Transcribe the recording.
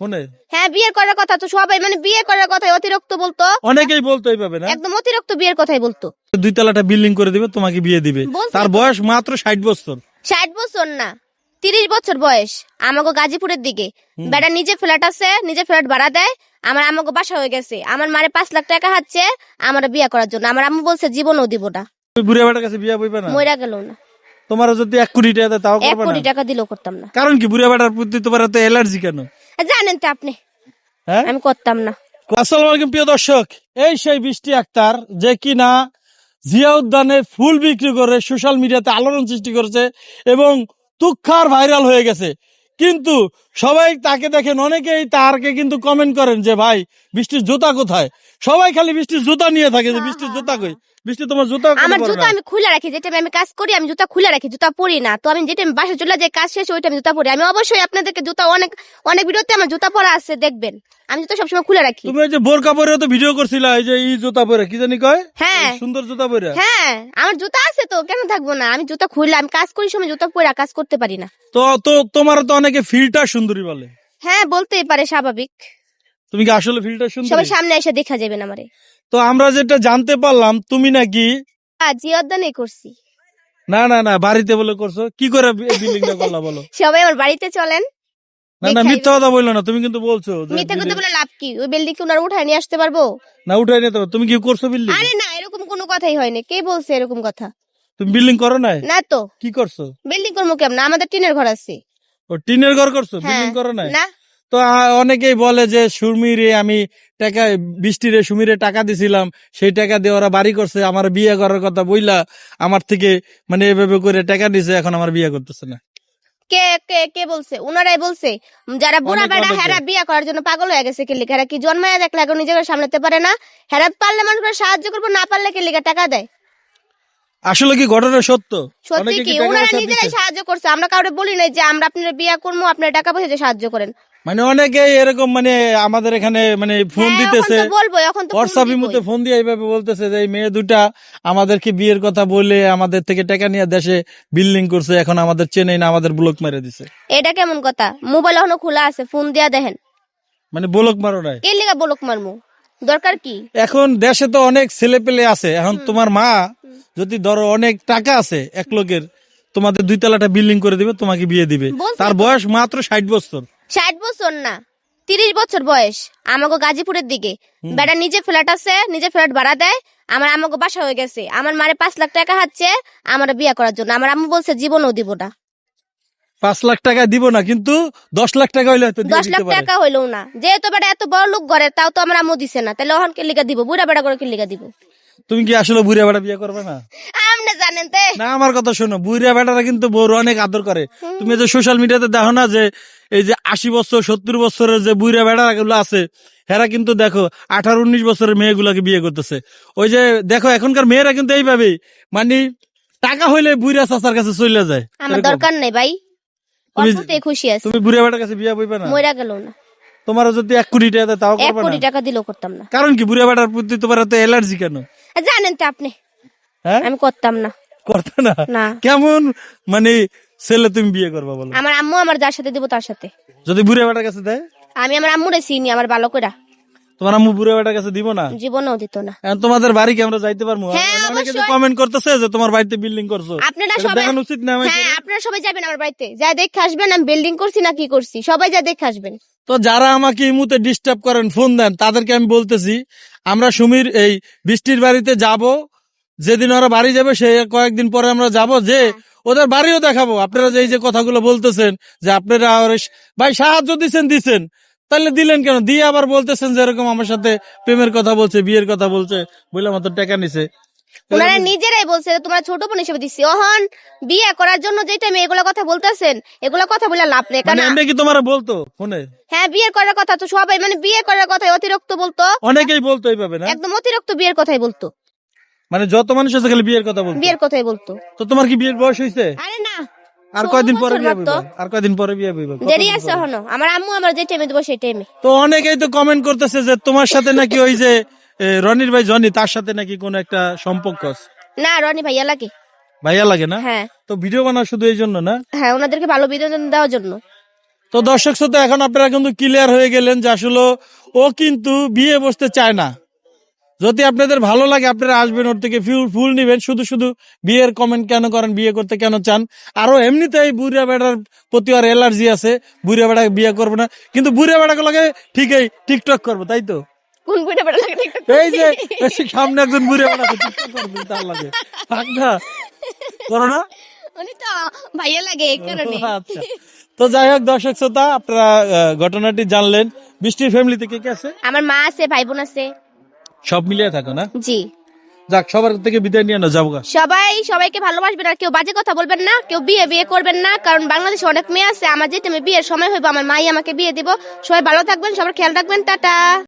ফোনে? হ্যাঁ বিয়ের করার কথা তো সবাই মানে বিয়ে করার কথাই অতিরিক্ত বলতো। অনেকেই বলতো এইভাবে না? একদম অতিরিক্ত বিয়ের কথাই বলতো। দুই তলাটা বিল্ডিং করে দিবে তোমাকে বিয়ে দিবে। তার বয়স মাত্র ষাট বছর। ষাট বছর না তিরিশ বছর বয়স আমাকে গাজীপুরের দিকে। বেটা নিজে ফ্ল্যাট আছে নিজে ফ্ল্যাট ভাড়া দেয় আমার আমাকে বাসা হয়ে গেছে। আমার মারে পাঁচ লাখ টাকা হাচ্ছে আমার বিয়ে করার জন্য। আমার আম্মু বলছে জীবনও দিব না। বুড়ে বেটার কাছে বিয়ে বইবে না? মইরা গেল না। তোমার যদি এক কোটি টাকা তাও এক কোটি টাকা দিলেও করতাম না। কারণ কি বুড়ে বেটার প্রতি তোমার এত অ্যালার্জি কেন? জানেন তো আপনি। হ্যাঁ? আমি করতাম না। আসসালামু আলাইকুম প্রিয় দর্শক। এই সেই বৃষ্টি আক্তার যে কিনা জিয়া উদ্যানে ফুল বিক্রি করে সোশ্যাল মিডিয়াতে আলোড়ন সৃষ্টি করেছে এবং তুক্ষার ভাইরাল হয়ে গেছে। কিন্তু সবাই তাকে দেখেন অনেকেই তারকে কিন্তু কমেন্ট করেন যে ভাই বৃষ্টির জুতা কোথায়? সবাই খালি বৃষ্টির জুতা নিয়ে থাকে যে বৃষ্টির জুতা কই? বৃষ্টি তোমার জুতা আমার জুতা আমি খুলে রাখি যেটা আমি কাজ করি আমি জুতা খুলে রাখি জুতা পরি না। তো আমি যেটা আমি বাসা চলে যাই কাজ শেষে ওইটা আমি জুতা পরি। আমি অবশ্যই আপনাদেরকে জুতা অনেক অনেক ভিডিওতে আমার জুতা পরা আছে দেখবেন। আমি জুতা সবসময় খুলে রাখি। তুমি ওই যে বোরকা পরে তো ভিডিও করছিলা এই যে এই জুতা পরে কি জানি কয়? হ্যাঁ। সুন্দর জুতা পরে। হ্যাঁ আমার জুতা আছে তো কেন থাকব না? আমি জুতা খুললে আমি কাজ করি সময় জুতা পরে কাজ করতে পারি না। তো তো তোমার তো অনেকে ফিল্টার সুন্দরী বলে। হ্যাঁ বলতেই পারে স্বাভাবিক। তুমি কি আসলে ফিল্টার সুন্দরী? সবাই সামনে এসে দেখা যাবেন আমারে। তো আমরা যেটা জানতে পারলাম তুমি নাকি জিয়দানে করছি। না না না বাড়িতে বলে করছ। কি করে বিল্ডিংটা করলা বলো? সবাই আমার বাড়িতে চলেন। না না মিথ্যা কথা বলল না তুমি কিন্তু বলছো মিথ্যা কথা বলে লাভ কি? ওই বিল্ডিং কি ওনারা উঠায় নিয়ে আসতে পারব? না উঠাই নিতে হবে। তুমি কি করছ বিল্ডিং আরে না এরকম কোনো কথাই হয়নি। কে বলছে এরকম কথা? তুমি বিল্ডিং করো নাই? না তো। কি করছ? বিল্ডিং করব কেমন? আমাদের টিনের ঘর আছে। ও টিনের ঘর করছ? হ্যাঁ। বিল্ডিং করো না। তো অনেকেই বলে যে সুমিরে আমি টাকা বৃষ্টিরে সুমিরে টাকা দিছিলাম সেই টাকা দিয়ে ওরা বাড়ি করছে আমার বিয়ে করার কথা বইলা আমার থেকে মানে এভাবে করে টাকা দিছে এখন আমার বিয়ে করতেছে না। কে কে কে বলছে? উনারাই বলছে যারা বুড়া বেড়া হেরা বিয়া করার জন্য পাগল হয়ে গেছে কেলিকা হেরা কি জন্মায় দেখলে এখন নিজেকে সামলাতে পারে না? হেরা পারলে মানুষকে সাহায্য করব না পারলে কেলিকা টাকা দেয়। আসলে কি ঘটনা সত্য? সত্যি কি? ওনারা নিজেরাই সাহায্য করছে আমরা কাউরে বলি নাই যে আমরা আপনার বিয়া করব আপনার টাকা পয়সা সাহায্য করেন। মানে অনেকে এরকম মানে আমাদের এখানে মানে ফোন হ্যাঁ, দিতেছে এখন তো বলব এখন তো ফোন হোয়াটসঅ্যাপ দিবই। মধ্যে ফোন দিয়ে এইভাবে বলতেছে যে এই মেয়ে দুটা আমাদেরকে বিয়ের কথা বলে আমাদের থেকে টাকা নিয়ে দেশে বিল্ডিং করছে এখন আমাদের চেনেই না আমাদের ব্লক মেরে দিছে। এটা কেমন কথা? মোবাইল এখনও খোলা আছে ফোন দিয়া দেখেন। মানে ব্লক মারো নাই। কে লিগা বলক মারমু। দরকার কি? এখন দেশে তো অনেক ছেলে পেলে আছে। এখন তোমার মা যদি ধরো অনেক টাকা আছে এক লোকের তোমাদের দুই তলাটা বিল্ডিং করে দিবে তোমাকে বিয়ে দিবে। তার বয়স মাত্র ষাট বছর। বছর না তিরিশ বছর বয়স আমাকে গাজীপুরের দিকে। বেটা নিজে ফ্ল্যাট আছে নিজে ফ্ল্যাট ভাড়া দেয় আমার আমাকে বাসা হয়ে গেছে। আমার মারে পাঁচ লাখ টাকা হাচ্ছে আমার বিয়ে করার জন্য। আমার আম্মু বলছে জীবনও দিব না। পাঁচ লাখ টাকা দিব না কিন্তু দশ লাখ টাকা হইলে দশ লাখ টাকা হইলেও না। যেহেতু বেটা এত বড় লোক ঘরে তাও তো আমার আম্মু দিছে না। তাহলে ওখান কে লিগা দিব বুড়া বেড়া করে কে লিগা দিব। তুমি কি আসলে বুড়িয়া বেড়া বিয়ে করবে না? জানেন তে না আমার কথা শোনো বুড়িয়া বেটারা কিন্তু বড় অনেক আদর করে। তুমি যে সোশ্যাল মিডিয়াতে দেখো না যে এই যে আশি বছর সত্তর বছরের যে বুড়িয়া বেড়া গুলো আছে হেরা কিন্তু দেখো আঠারো উনিশ বছরের মেয়েগুলাকে বিয়ে করতেছে। ওই যে দেখো এখনকার মেয়েরা কিন্তু এইভাবেই। মানে টাকা হইলে বুড়িয়া চাচার কাছে চলে যায় আমার দরকার নেই ভাই। তুমি- অল্পতেই খুশি আছে। তুমি বুড়িয়া বেটার কাছে বিয়ে বইবে না? মইরা গেল না। তোমার যদি এক কোটি টাকা তাও এক কোটি টাকা দিলেও করতাম না। কারণ কি বুড়িয়া বেটার প্রতি তোমার এত অ্যালার্জি কেন? জানেন তো আপনি। হ্যাঁ? আমি করতাম না। করতে না? কেমন? মানে ছেলে তুমি বিয়ে করবা বলো। আমার আম্মু আমার যার সাথে দিব তার সাথে। যদি বুড়িয়া বেটার কাছে দেয়? আমি আমার আম্মুরে চিনি আমার ভালো করে তোমার আম্মু বুড়ে বেটার কাছে দিব না? জীবনেও দিত না। এখন তোমাদের বাড়ি কি আমরা যাইতে পারব? হ্যাঁ, অনেকে তো কমেন্ট করতেছে যে তোমার বাড়িতে বিল্ডিং করছ। আপনারা সবাই দেখানো উচিত না? হ্যাঁ আপনারা সবাই যাবেন আমার বাড়িতে। যা দেখে আসবেন আমি বিল্ডিং করছি না কি করছি? সবাই যা দেখে আসবেন। তো যারা আমাকে এই মুহূর্তে ডিস্টার্ব করেন ফোন দেন তাদেরকে আমি বলতেছি আমরা সুমির এই বৃষ্টির বাড়িতে যাব। যেদিন ওরা বাড়ি যাবে সেই কয়েকদিন পরে আমরা যাব যে ওদের বাড়িও দেখাবো। আপনারা যে এই যে কথাগুলো বলতেছেন যে আপনারা ভাই সাহায্য দিচ্ছেন দিচ্ছেন তাহলে দিলেন কেন? দিয়ে আবার বলতেছেন যে এরকম আমার সাথে প্রেমের কথা বলছে বিয়ের কথা বলছে বললাম তো টাকা নিছে। ওনারা নিজেরাই বলছে তোমরা ছোট বোন হিসেবে দিচ্ছি ওহন বিয়ে করার জন্য যে টাইমে এগুলো কথা বলতেছেন এগুলো কথা বলে লাভ নেই। মানে কারণ এমনি কি তোমার বলতো ফোনে? হ্যাঁ বিয়ের করার কথা তো সবাই মানে বিয়ে করার কথা অতিরিক্ত বলতো। অনেকেই বলতো এইভাবে না? একদম অতিরিক্ত বিয়ের কথাই বলতো। মানে যত মানুষ আছে খালি বিয়ের কথা বলতো। বিয়ের কথাই বলতো। তো তোমার কি বিয়ের বয়স হয়েছে আরে না। আর কয়দিন পরে বিয়ে মাত্র। আর কয়দিন পরে বিয়ে বইবা? দেরি আছে? এখনও। আমার আম্মু আমার যে টাইমে দেবো সেই টাইমে তো অনেকেই তো কমেন্ট করতেছে যে তোমার সাথে নাকি ওই যে রনির ভাই জনি তার সাথে নাকি কোন একটা সম্পর্ক আছে? না রনি ভাইয়া লাগে। ভাইয়া লাগে না? হ্যাঁ। তো ভিডিও বানাও শুধু এই জন্য না? হ্যাঁ ওনাদেরকে ভালো বিনোদন দেওয়ার জন্য। তো তো দর্শক শ্রোতা এখন আপনারা কিন্তু ক্লিয়ার হয়ে গেলেন যে আসলে ও কিন্তু বিয়ে বসতে চায় না। যদি আপনাদের ভালো লাগে আপনারা আসবেন ওর থেকে ফুল ফুল নিবেন। শুধু শুধু বিয়ের কমেন্ট কেন করেন বিয়ে করতে কেন চান? আরও এমনিতেই বুড়া বেড়ার প্রতি আর অ্যালার্জি আছে বুড়া বেড়া বিয়ে করব না। কিন্তু বুড়া বেড়া লাগে ঠিকই টিকটক করব তাই তো? কোন বুড়া বেড়া লাগে এই যে সামনে একজন বুড়ে বেড়া টিকটক করবে তার লাগে। থাক না। করো না? উনি তো ভাইয়া লাগে এই কারণে। আচ্ছা। তো যাই হোক দর্শক শ্রোতা আপনারা ঘটনাটি জানলেন। বৃষ্টির ফ্যামিলি থেকে কে আছে? আমার মা আছে ভাই বোন আছে। সব মিলিয়ে থাকো না? জি। যাক সবার থেকে বিদায় নিয়ে না যাব। সবাই সবাইকে ভালোবাসবেন আর কেউ বাজে কথা বলবেন না কেউ বিয়ে বিয়ে করবেন না কারণ বাংলাদেশে অনেক মেয়ে আছে আমার যেতে বিয়ের সময় হইব আমার মাই আমাকে বিয়ে দিব। সবাই ভালো থাকবেন সবার খেয়াল রাখবেন টাটা।